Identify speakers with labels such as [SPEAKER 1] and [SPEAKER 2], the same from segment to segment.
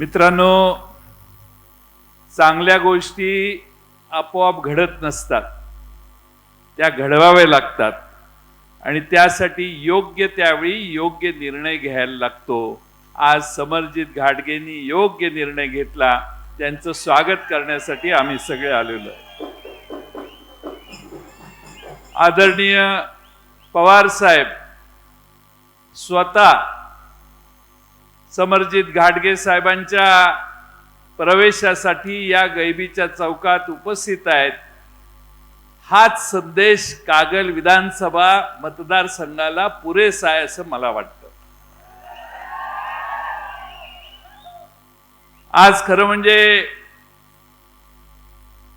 [SPEAKER 1] मित्रांनो चांगल्या गोष्टी आपोआप घडत नसतात. त्या घडवाव्या लागतात आणि त्यासाठी योग्य त्यावेळी योग्य निर्णय घ्यायला लागतो. आज समरजित घाटगेंनी योग्य निर्णय घेतला. त्यांचं स्वागत करण्यासाठी आम्ही सगळे आलेलो आदरणीय पवार साहेब स्वतः समरजित घाटगे साहेबांच्या प्रवेशासाठी या गैबीच्या चौकात उपस्थित आहेत. हाच संदेश कागल विधानसभा मतदारसंघाला पुरेसा आहे असं मला वाटतं. आज खरं म्हणजे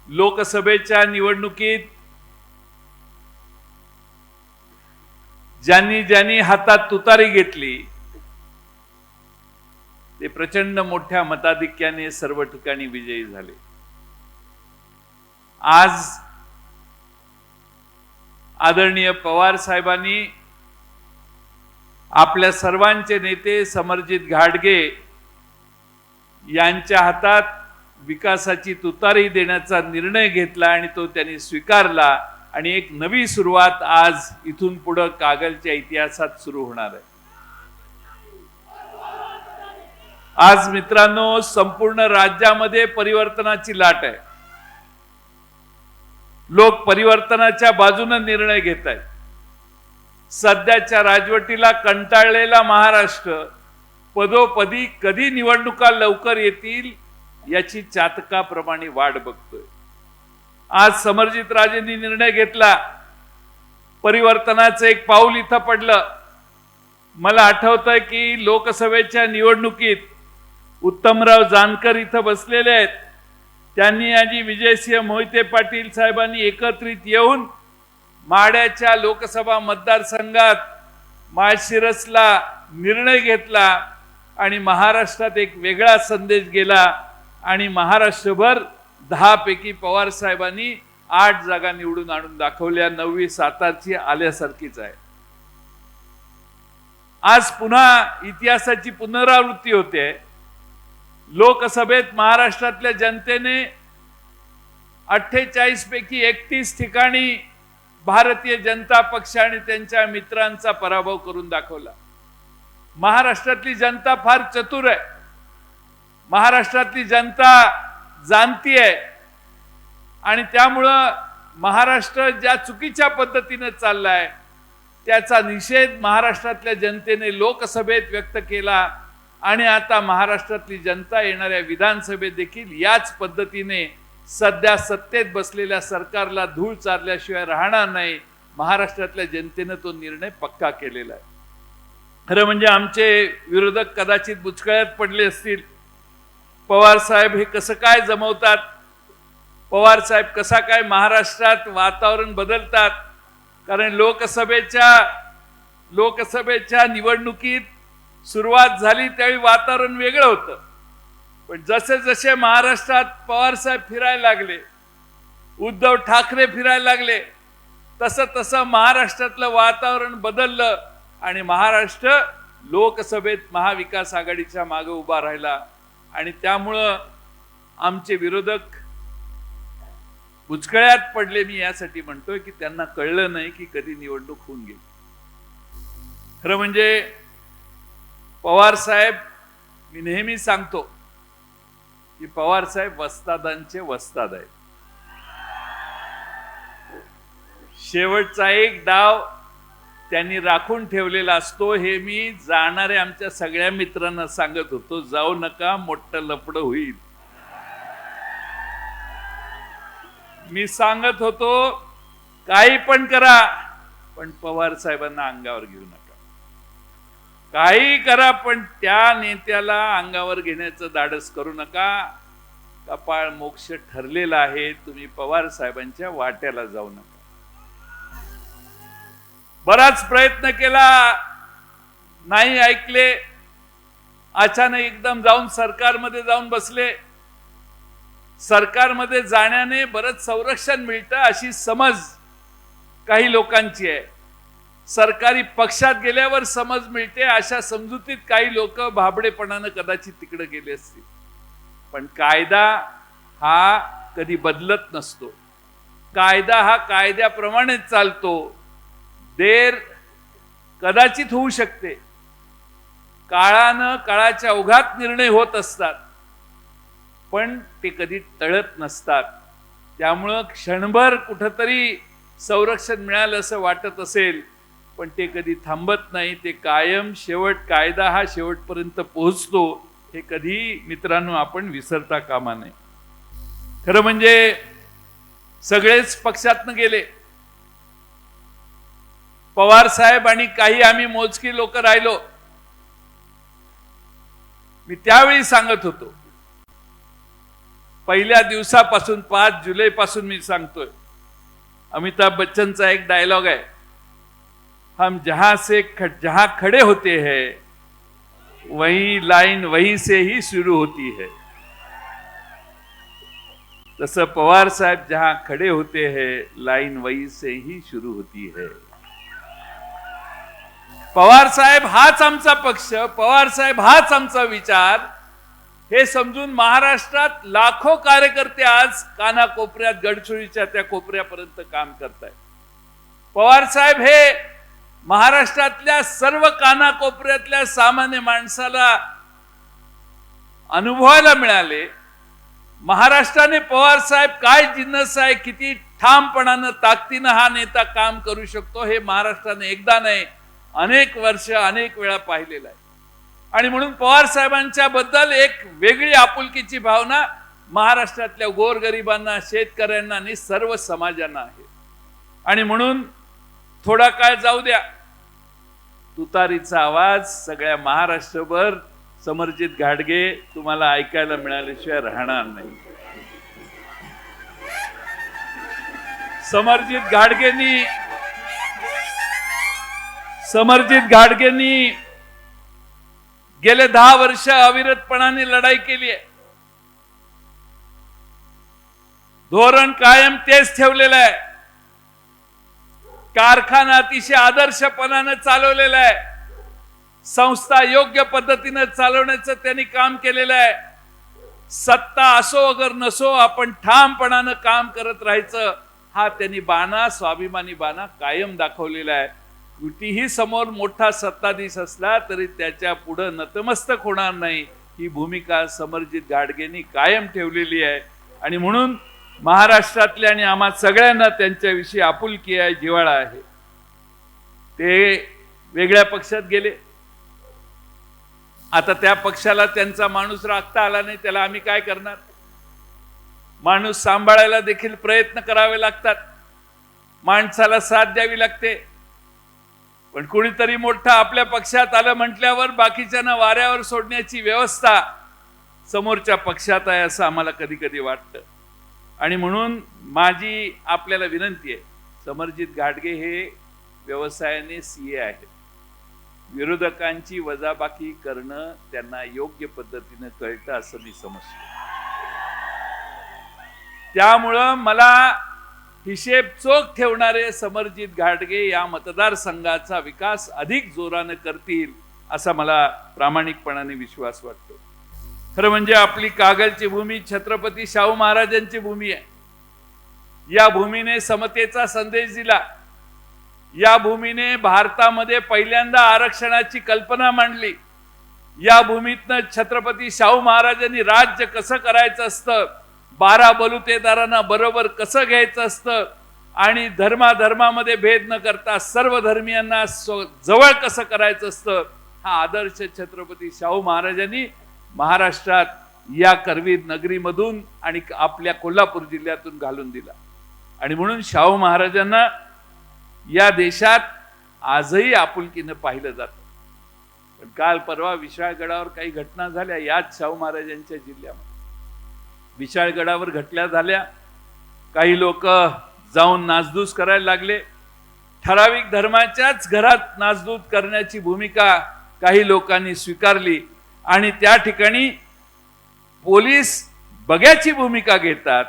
[SPEAKER 1] लोकसभेच्या निवडणुकीत ज्यांनी ज्यांनी हातात तुतारी घेतली ते प्रचंड मोठ्या मताधिक्याने सर्व ठिकाणी विजयी झाले. आज आदरणीय पवार साहेबांनी आपल्या सर्वांचे नेते समरजित घाटगे यांच्या हातात विकासाची तुतारी देण्याचा निर्णय घेतला आणि तो त्यांनी स्वीकारला. आणि एक नवी सुरुवात आज इथून पुढं कागलच्या इतिहासात सुरू होणार आहे. आज मित्रांनो संपूर्ण राज्यामध्ये परिवर्तनाची लाट आहे. लोक परिवर्तनाच्या बाजूने निर्णय घेत आहेत सध्याच्या राजवटीला कंटाळलेला महाराष्ट्र पदोपदी कधी निवडणुका लवकर येतील याची चातकाप्रमाणे वाट बघतोय. आज समरजित राजेंनी निर्णय घेतला. परिवर्तनाचं एक पाऊल इथं पडलं. मला आठवतंय की लोकसभेच्या निवडणुकीत उत्तमराव जानकर इथं बसलेले आहेत. त्यांनी आजी विजयसिंह मोहिते पाटील साहेबांनी एकत्रित येऊन माड्याच्या लोकसभा मतदारसंघात माळशिरसला निर्णय घेतला आणि महाराष्ट्रात एक वेगळा संदेश गेला आणि महाराष्ट्रभर दहा पैकी पवार साहेबांनी आठ जागा निवडून आणून दाखवल्या. नववी सातारची आल्यासारखीच आहे. आज पुन्हा इतिहासाची पुनरावृत्ती होते. लोकसभेत महाराष्ट्रातल्या जनतेने अठ्ठेचाळीस पैकी एकतीस ठिकाणी भारतीय जनता पक्ष आणि त्यांच्या मित्रांचा पराभव करून दाखवला. महाराष्ट्रातली जनता फार चतुर आहे. महाराष्ट्रातली जनता जाणती आहे. आणि त्यामुळं महाराष्ट्र ज्या चुकीच्या पद्धतीनं चाललाय त्याचा निषेध महाराष्ट्रातल्या जनतेने लोकसभेत व्यक्त केला. आणि आता महाराष्ट्रातली जनता येणाऱ्या विधानसभेत देखील याच पद्धतीने सध्या सत्तेत बसलेल्या सरकारला धूळ चारल्याशिवाय राहणार नाही. महाराष्ट्रातल्या जनतेनं तो निर्णय पक्का केलेला आहे. खरं म्हणजे आमचे विरोधक कदाचित बुचकळ्यात पडले असतील. पवार साहेब हे कसं काय जमवतात? पवार साहेब कसा काय महाराष्ट्रात वातावरण बदलतात? कारण लोकसभेच्या लोकसभेच्या निवडणुकीत सुरुवात झाली त्यावेळी वातावरण वेगळं होतं. पण जसे जसे महाराष्ट्रात पवार साहेब फिरायला लागले उद्धव ठाकरे फिरायला लागले तसं तसं महाराष्ट्रातलं वातावरण बदललं आणि महाराष्ट्र लोकसभेत महाविकास आघाडीच्या मागे उभा राहिला. आणि त्यामुळं आमचे विरोधक भुचकळ्यात पडले मी यासाठी म्हणतोय की त्यांना कळलं नाही की कधी निवडणूक होऊन गेली. खरं म्हणजे पवार साहेब मी नेहमी सांगतो की पवार साहेब वस्तादांचे वस्ताद आहेत. शेवटचा एक डाव त्यांनी राखून ठेवलेला असतो हे मी जाणाऱ्या आमच्या सगळ्या मित्रांना सांगत होतो जाऊ नका मोठं लपड होईल. मी सांगत होतो काही पण करा पण पवार साहेबांना अंगावर घेऊ नका. काही करा पण त्या नेत्याला अंगावर घेण्याचं धाडस करू नका. कपाळ मोक्ष ठरलेला आहे. तुम्ही पवार साहेबांच्या वाट्याला जाऊ नका. बराच प्रयत्न केला. नाही ऐकले. अचानक एकदम जाऊन सरकारमध्ये जाऊन बसले. सरकारमध्ये जाण्याने बरंच संरक्षण मिळतं अशी समज काही लोकांची आहे. सरकारी पक्षात गेल्यावर समज मिळते अशा समजुतीत काही लोक भाबडेपणानं कदाचित तिकडे गेले असतील. पण कायदा हा कधी बदलत नसतो. कायदा हा कायद्याप्रमाणेच चालतो. देर कदाचित होऊ शकते. काळानं काळाच्या ओघात निर्णय होत असतात. पण ते कधी टळत नसतात. त्यामुळं क्षणभर कुठंतरी संरक्षण मिळालं असं वाटत असेल. पण ते कधी थांबत नाही ते कायम शेवट कायदा हा शेवटपर्यंत पोहोचतो हे कधी मित्रांनो आपण विसरता कामा नये. खरं म्हणजे सगळेच पक्षातनं गेले. पवार साहेब आणि काही आम्ही मोजकी लोक राहिलो. मी त्यावेळी सांगत होतो. पहिल्या दिवसापासून पाच जुलै पासून मी सांगतोय. अमिताभ बच्चनचा एक डायलॉग आहे. हम जहां से ख- जहां खड़े होते हैं वही लाइन वहीं से ही शुरू होती है। तसं पवार साहेब जहां खड़े होते हैं लाइन वहीं से ही शुरू होती है। पवार साहेब हाच आमचा पक्ष पवार साहेब हाच आमचा विचार। हे समजून महाराष्ट्रात लाखो कार्यकर्ते आज कानाकोपऱ्यात गडचिरोलीच्या त्या कोपऱ्यापर्यंत काम करतायत. पवार साहेब हे महाराष्ट्रातल्या सर्व कानाकोपऱ्यातल्या सामान्य माणसाला अनुभवायला मिळाले. महाराष्ट्राने पवार साहेब काय जिन्नस आहे किती ठामपणानं ताकदीनं हा नेता काम करू शकतो हे महाराष्ट्राने एकदा नाही अनेक वर्ष अनेक वेळा पाहिलेलं आहे. आणि म्हणून पवार साहेबांच्या बद्दल एक वेगळी आपुलकीची भावना महाराष्ट्रातल्या गोरगरिबांना शेतकऱ्यांना आणि सर्व समाजांना आहे. आणि म्हणून थोडा काळ जाऊ द्या तुतारीचा आवाज सगळ्या महाराष्ट्रभर समर्जित घाडगे तुम्हाला ऐकायला मिळाल्याशिवाय राहणार नाही. समर्जित घाडगेंनी समर्जित घाडगेंनी गेले दहा वर्ष अविरतपणाने लढाई केली आहे. धोरण कायम तेच ठेवलेलं आहे. कारखाना अतिशय आदर्शपणानं चालवलेला आहे. संस्था योग्य पद्धतीनं चालवण्याचं त्यांनी काम केलेलं आहे. सत्ता असो अगर नसो आपण ठामपणानं काम करत राहायचं हा त्यांनी बाणा स्वाभिमानी बाणा कायम दाखवलेला आहे. कुठेही समोर मोठा सत्ताधीश असला तरी त्याच्या पुढं नतमस्तक होणार नाही. ही भूमिका समरजित गाडगेंनी कायम ठेवलेली आहे. आणि म्हणून महाराष्ट्रातल्या आणि आम्हा सगळ्यांना त्यांच्याविषयी आपुलकी आहे जिवाळा आहे. ते वेगळ्या पक्षात गेले. आता त्या पक्षाला त्यांचा माणूस राखता आला नाही त्याला आम्ही काय करणार? माणूस सांभाळायला देखील प्रयत्न करावे लागतात. माणसाला साथ द्यावी लागते. पण कुणीतरी मोठं आपल्या पक्षात आलं म्हटल्यावर बाकीच्यांना वाऱ्यावर सोडण्याची व्यवस्था समोरच्या पक्षात आहे असं आम्हाला कधी कधी वाटतं. आणि म्हणून माझी आपल्याला विनंती आहे समरजित घाटगे हे व्यवसायाने सीए आहेत. विरोधकांची वजाबाकी करणं त्यांना योग्य पद्धतीनं कळतं असं मी समजतो. त्यामुळं मला हिशेब चोख ठेवणारे समरजित घाटगे या मतदारसंघाचा विकास अधिक जोरानं करतील असा मला प्रामाणिकपणाने विश्वास वाटतो. खरं म्हणजे आपली कागलची भूमी छत्रपती शाहू महाराजांची भूमी आहे. या भूमीने समतेचा संदेश दिला. या भूमीने भारतामध्ये पहिल्यांदा आरक्षणाची कल्पना मांडली. या भूमीतनं छत्रपती शाहू महाराजांनी राज्य कसं करायचं असतं? बारा बलुतेदारांना बरोबर कसं घ्यायचं असतं? आणि धर्माधर्मामध्ये भेद न करता सर्व धर्मियांना जवळ कसं करायचं असतं? हा आदर्श छत्रपती शाहू महाराजांनी महाराष्ट्रात या करवीर नगरीमधून आणि आपल्या कोल्हापूर जिल्ह्यातून घालून दिला. आणि म्हणून शाहू महाराजांना या देशात आजही आपुलकीनं पाहिलं जातं. पण काल परवा विशाळगडावर काही घटना झाल्या याच शाहू महाराजांच्या जिल्ह्यामध्ये. विशाळगडावर घटल्या झाल्या. काही लोक जाऊन नासधूस करायला लागले. ठराविक धर्माच्याच घरात नासधूस करण्याची भूमिका काही लोकांनी स्वीकारली. आणि त्या ठिकाणी पोलीस बघ्याची भूमिका घेतात.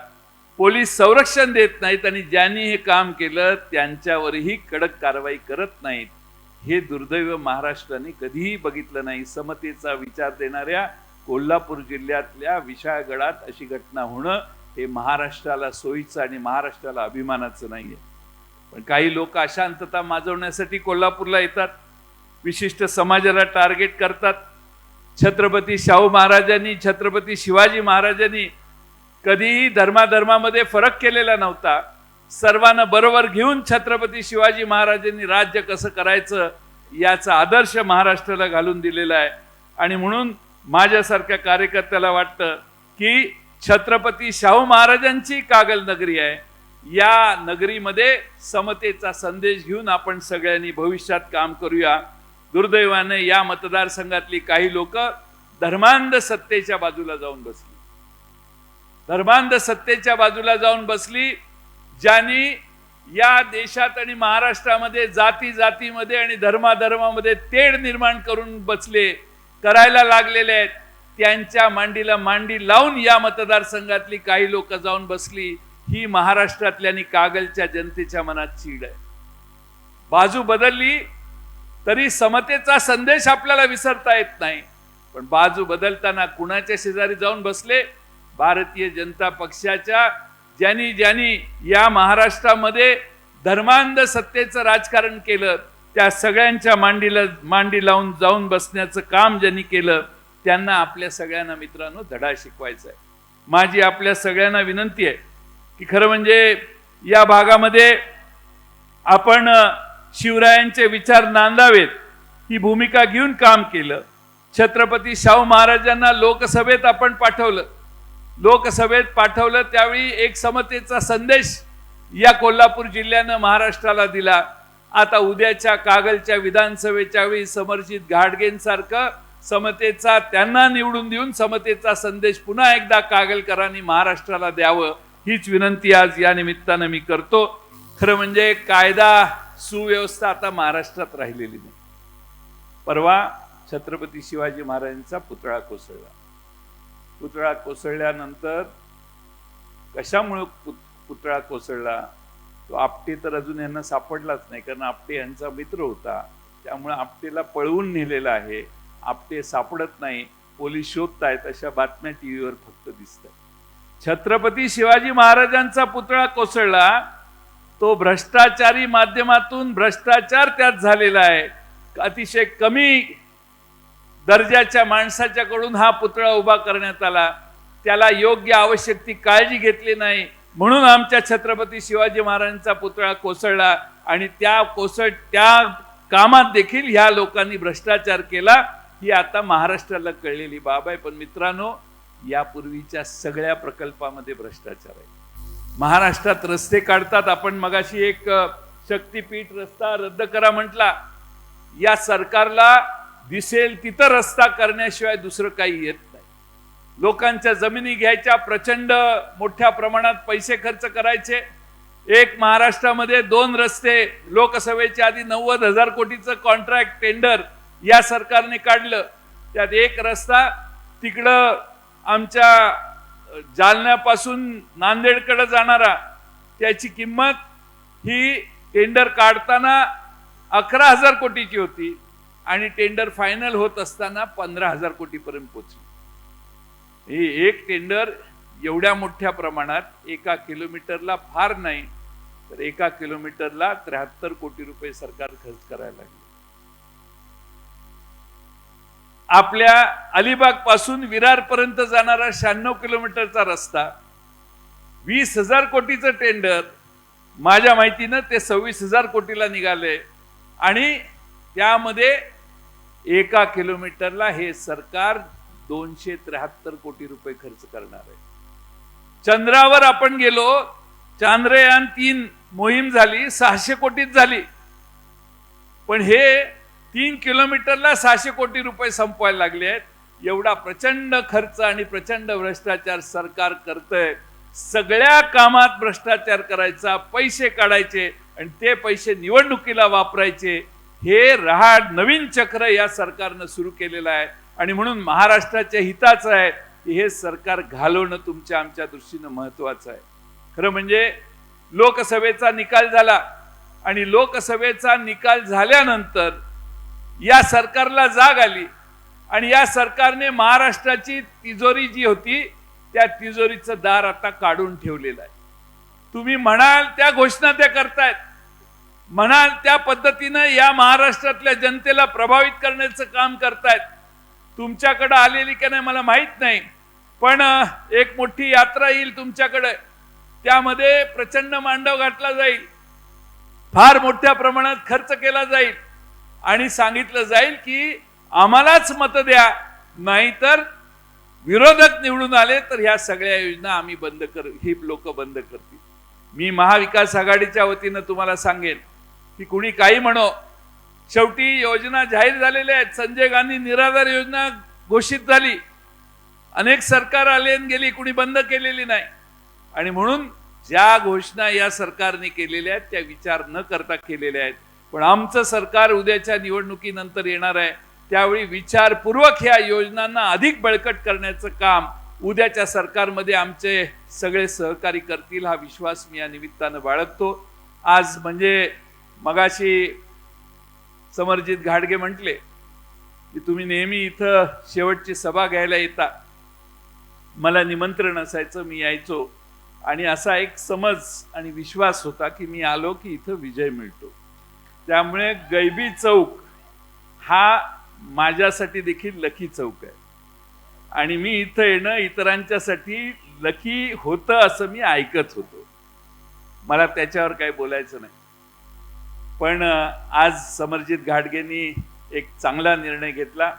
[SPEAKER 1] पोलीस संरक्षण देत नाहीत आणि ज्यांनी हे काम केलं त्यांच्यावरही कडक कारवाई करत नाहीत. हे दुर्दैव महाराष्ट्राने कधीही बघितलं नाही. समतेचा विचार देणाऱ्या कोल्हापूर जिल्ह्यातल्या विशाळगडात अशी घटना होणं हे महाराष्ट्राला सोयीचं आणि महाराष्ट्राला अभिमानाचं नाहीये. पण काही लोक अशांतता माजवण्यासाठी कोल्हापूरला येतात. विशिष्ट समाजाला टार्गेट करतात. छत्रपती शाहू महाराजांनी छत्रपती शिवाजी महाराजांनी कधीही धर्माधर्मामध्ये फरक केलेला नव्हता. सर्वांना बरोबर घेऊन छत्रपती शिवाजी महाराजांनी राज्य कसं करायचं याचा आदर्श महाराष्ट्राला घालून दिलेला आहे. आणि म्हणून माझ्यासारख्या कार्यकर्त्याला वाटतं की छत्रपती शाहू महाराजांची कागल नगरी आहे. या नगरीमध्ये समतेचा संदेश घेऊन आपण सगळ्यांनी भविष्यात काम करूया. दुर्दैवाने या मतदारसंघातली काही लोक धर्मांध सत्तेच्या बाजूला जाऊन बसली. धर्मांध सत्तेच्या बाजूला जाऊन बसली ज्यांनी या देशात आणि महाराष्ट्रामध्ये जाती जातीमध्ये आणि धर्माधर्मामध्ये तेढ निर्माण करून बसले करायला लागलेले आहेत. त्यांच्या मांडीला मांडी लावून या मतदारसंघातली काही लोक जाऊन बसली. ही महाराष्ट्रातल्या आणि कागलच्या जनतेच्या मनात चीड आहे. बाजू बदलली तरी समतेचा संदेश आपल्याला विसरता येत नाही. पण बाजू बदलताना कुणाच्या शेजारी जाऊन बसले? भारतीय जनता पक्षाच्या ज्यांनी ज्यांनी या महाराष्ट्रामध्ये धर्मांध सत्तेचं राजकारण केलं त्या सगळ्यांच्या मांडीला मांडी लावून जाऊन बसण्याचं काम ज्यांनी केलं त्यांना आपल्या सगळ्यांना मित्रांनो धडा शिकवायचा आहे. माझी आपल्या सगळ्यांना विनंती आहे की खरं म्हणजे या भागामध्ये आपण शिवरायांचे विचार नांदावेत. ही भूमिका घेऊन काम केलं. छत्रपती शाहू महाराजांना लोकसभेत आपण पाठवलं. लोकसभेत पाठवलं त्यावेळी एक समतेचा संदेश या कोल्हापूर जिल्ह्यानं महाराष्ट्राला दिला. आता उद्याच्या कागलच्या विधानसभेच्या वेळी समर्जित घाटगेंसारखं समतेचा त्यांना निवडून देऊन समतेचा संदेश पुन्हा एकदा कागलकरांनी महाराष्ट्राला द्यावं हीच विनंती आज या निमित्तानं मी करतो. खरं म्हणजे कायदा सुव्यवस्था आता महाराष्ट्रात राहिलेली नाही. परवा छत्रपती शिवाजी महाराजांचा पुतळा कोसळला. पुतळा कोसळल्यानंतर कशामुळे पुतळा कोसळला? तो आपटे तर अजून यांना सापडलाच नाही कारण आपटे यांचा मित्र होता. त्यामुळे आपटेला पळवून नेलेला आहे. आपटे सापडत नाही. पोलीस शोधतायत अशा बातम्या टीव्हीवर फक्त दिसतात छत्रपती शिवाजी महाराजांचा पुतळा कोसळला तो भ्रष्टाचारी माध्यमातून भ्रष्टाचार त्यात झालेला आहे. अतिशय कमी दर्जाच्या माणसाच्याकडून हा पुतळा उभा करण्यात आला. त्याला योग्य आवश्यक ती काळजी घेतली नाही. म्हणून आमच्या छत्रपती शिवाजी महाराजांचा पुतळा कोसळला आणि त्या कोसळ त्या कामात देखील ह्या लोकांनी भ्रष्टाचार केला. ही आता महाराष्ट्राला कळलेली बाब आहे. पण मित्रांनो यापूर्वीच्या सगळ्या प्रकल्पामध्ये भ्रष्टाचार आहे. महाराष्ट्रात रस्ते काढतात. आपण मगाशी एक शक्तीपीठ रस्ता रद्द करा म्हटला. या सरकारला दिसेल तिथं रस्ता करण्याशिवाय दुसरं काही येत नाही. लोकांच्या जमिनी घ्यायच्या प्रचंड मोठ्या प्रमाणात पैसे खर्च करायचे. एक महाराष्ट्रामध्ये दोन रस्ते लोकसभेच्या आधी नव्वद हजार कोटीचं कॉन्ट्रॅक्ट टेंडर या सरकारने काढलं. त्यात एक रस्ता तिकडं आमच्या जालन्यापासून नांदेडकडे जाणारा त्याची किंमत ही टेंडर काढताना अकरा हजार कोटीची होती आणि टेंडर फायनल होत असताना पंधरा हजार कोटीपर्यंत पोचली हे एक टेंडर एवढ्या मोठ्या प्रमाणात एका किलोमीटरला फार नाही तर एका किलोमीटरला त्र्याहत्तर कोटी रुपये सरकार खर्च करायला लागले. आपल्या अलिबागपासून विरार पर्यंत जाणारा शहाण्णव किलोमीटरचा रस्ता वीस हजार कोटीचं टेंडर माझ्या माहितीनं ते सव्वीस हजार कोटीला निघाले. आणि त्यामध्ये एका किलोमीटरला हे सरकार दोनशे त्र्याहत्तर कोटी रुपये खर्च करणार आहे. चंद्रावर आपण गेलो चांद्रयान तीन मोहीम झाली सहाशे कोटीत झाली. पण हे तीन किलोमीटरला सहाशे कोटी रुपये संपवायला लागले आहेत. एवढा प्रचंड खर्च आणि प्रचंड भ्रष्टाचार सरकार करतंय. सगळ्या कामात भ्रष्टाचार करायचा पैसे काढायचे आणि ते पैसे निवडणुकीला वापरायचे. हे रहाड नवीन चक्र या सरकारनं सुरू केलेलं आहे. आणि म्हणून महाराष्ट्राच्या हिताचं आहे की हे सरकार घालवणं तुमच्या आमच्या दृष्टीनं महत्वाचं आहे. खरं म्हणजे लोकसभेचा निकाल झाला आणि लोकसभेचा निकाल झाल्यानंतर या सरकारला जाग आली. आणि या सरकारने महाराष्ट्राची तिजोरी जी होती त्या तिजोरीचं दार आता काढून ठेवलेलं आहे. तुम्ही म्हणाल त्या घोषणा त्या करतायत. म्हणाल त्या पद्धतीनं या महाराष्ट्रातल्या जनतेला प्रभावित करण्याचं काम करतायत. तुमच्याकडं आलेली का नाही मला माहीत नाही. पण एक मोठी यात्रा येईल तुमच्याकडे. त्यामध्ये प्रचंड मांडव घातला जाईल. फार मोठ्या प्रमाणात खर्च केला जाईल. आणि सांगितलं जाईल की आम्हालाच मत द्या नाहीतर विरोधक निवडून आले तर ह्या सगळ्या योजना आम्ही बंद कर ही लोक बंद करतील. मी महाविकास आघाडीच्या वतीनं तुम्हाला सांगेन की कुणी काही म्हणो शेवटी योजना जाहीर झालेल्या आहेत. संजय गांधी निराधार योजना घोषित झाली. अनेक सरकार आले आणि गेली कुणी बंद केलेली नाही. आणि म्हणून ज्या घोषणा या सरकारने केलेल्या आहेत त्या विचार न करता केलेल्या आहेत. पण आमचं सरकार उद्याच्या निवडणुकीनंतर येणार आहे. त्यावेळी विचारपूर्वक ह्या योजनांना अधिक बळकट करण्याचं काम उद्याच्या सरकारमध्ये आमचे सगळे सहकारी करतील हा विश्वास मी या निमित्तानं बाळगतो. आज म्हणजे मगाशी समरजित घाडगे म्हटले की तुम्ही नेहमी इथं शेवटची सभा घ्यायला येता. मला निमंत्रण असायचं मी यायचो. आणि असा एक समज आणि विश्वास होता की मी आलो की इथं विजय मिळतो. त्यामुळे गैबी चौक हा माझ्यासाठी देखील लकी चौक आहे. आणि मी इथं येणं इतरांच्यासाठी लकी होतं असं मी ऐकत होतो. मला त्याच्यावर काही बोलायचं नाही. पण आज समरजित घाटगेंनी एक चांगला निर्णय घेतला.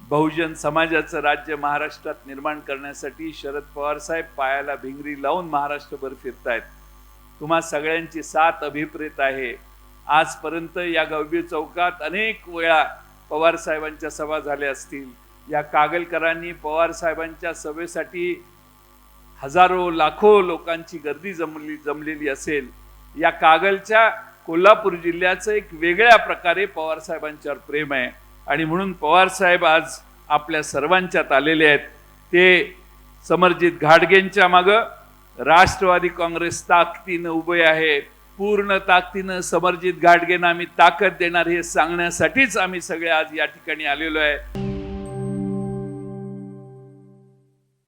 [SPEAKER 1] बहुजन समाजाचं राज्य महाराष्ट्रात निर्माण करण्यासाठी शरद पवार साहेब पायाला भिंगरी लावून महाराष्ट्रभर फिरतायत. तुम्हा सगळ्यांची साथ अभिप्रेत आहे. आजपर्यंत या गवबी चौकात अनेक वेळा पवार साहेबांच्या सभा झाल्या असतील. या कागलकरांनी पवार साहेबांच्या सभेसाठी हजारो लाखो लोकांची गर्दी जमली जमलेली असेल. या कागलच्या कोल्हापूर जिल्ह्याचं एक वेगळ्या प्रकारे पवार साहेबांच्यावर प्रेम आहे. आणि म्हणून पवारसाहेब आज आपल्या सर्वांच्यात आलेले आहेत. ते समरजित घाटगेंच्या मागं राष्ट्रवादी काँग्रेस ताकदीनं उभे आहेत. पूर्ण ताकदीनं समर्जित घाटगेंना आम्ही ताकद देणार हे सांगण्यासाठीच आम्ही सगळे आज या ठिकाणी आलेलो आहे.